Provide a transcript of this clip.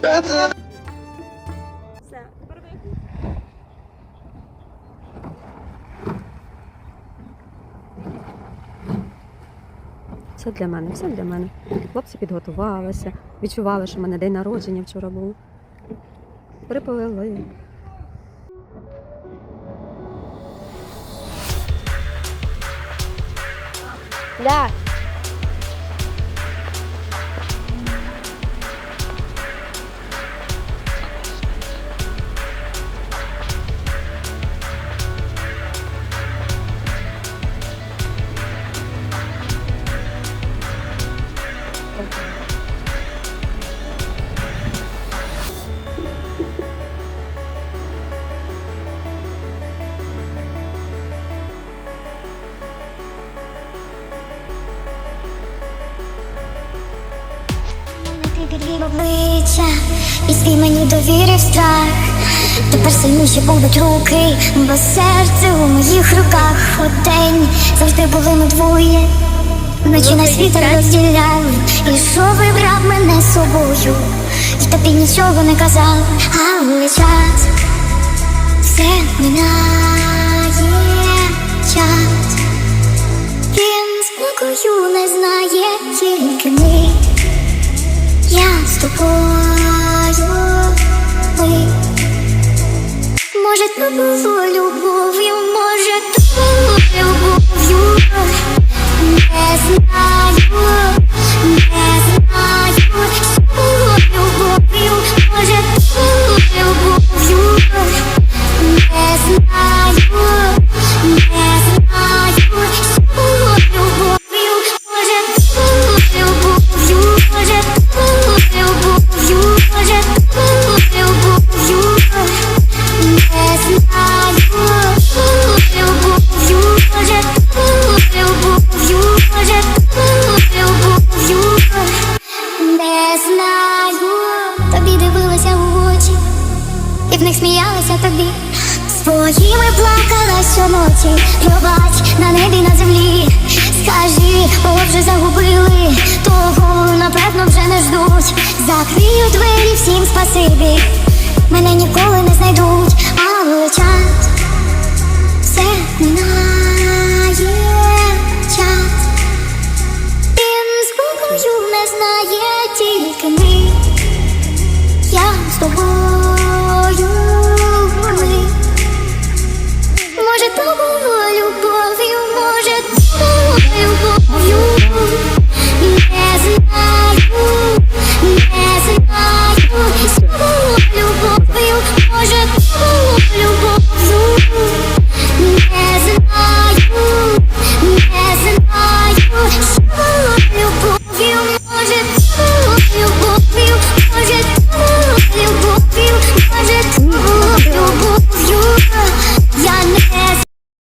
Все, тепер. Все для мене, все для мене. Хлопці підготувалися, відчували, що в мене день народження вчора був. Приповели. Да. Підвів обличчя, і свій мені довірив страх. Тепер сильніші будуть руки, бо серце у моїх руках Одень завжди були ми двоє. Вночі на світ розділяв, і що вибрав мене собою, і тобі нічого не казав, але час все минає час. Він спокою не знає тільки ми. Я з тобою ми. Може, то було любов'ю, може, то було любов'ю. в них сміялася тобі, своїми плакала щоночі, пробач на небі на землі. Скажи, кого вже загубили, того напевно вже не ждуть. Закрию двері всім спасибі, мене ніколи не знайдуть, але час все минає час. Він з Богою не знає тільки ми. Я з тобою.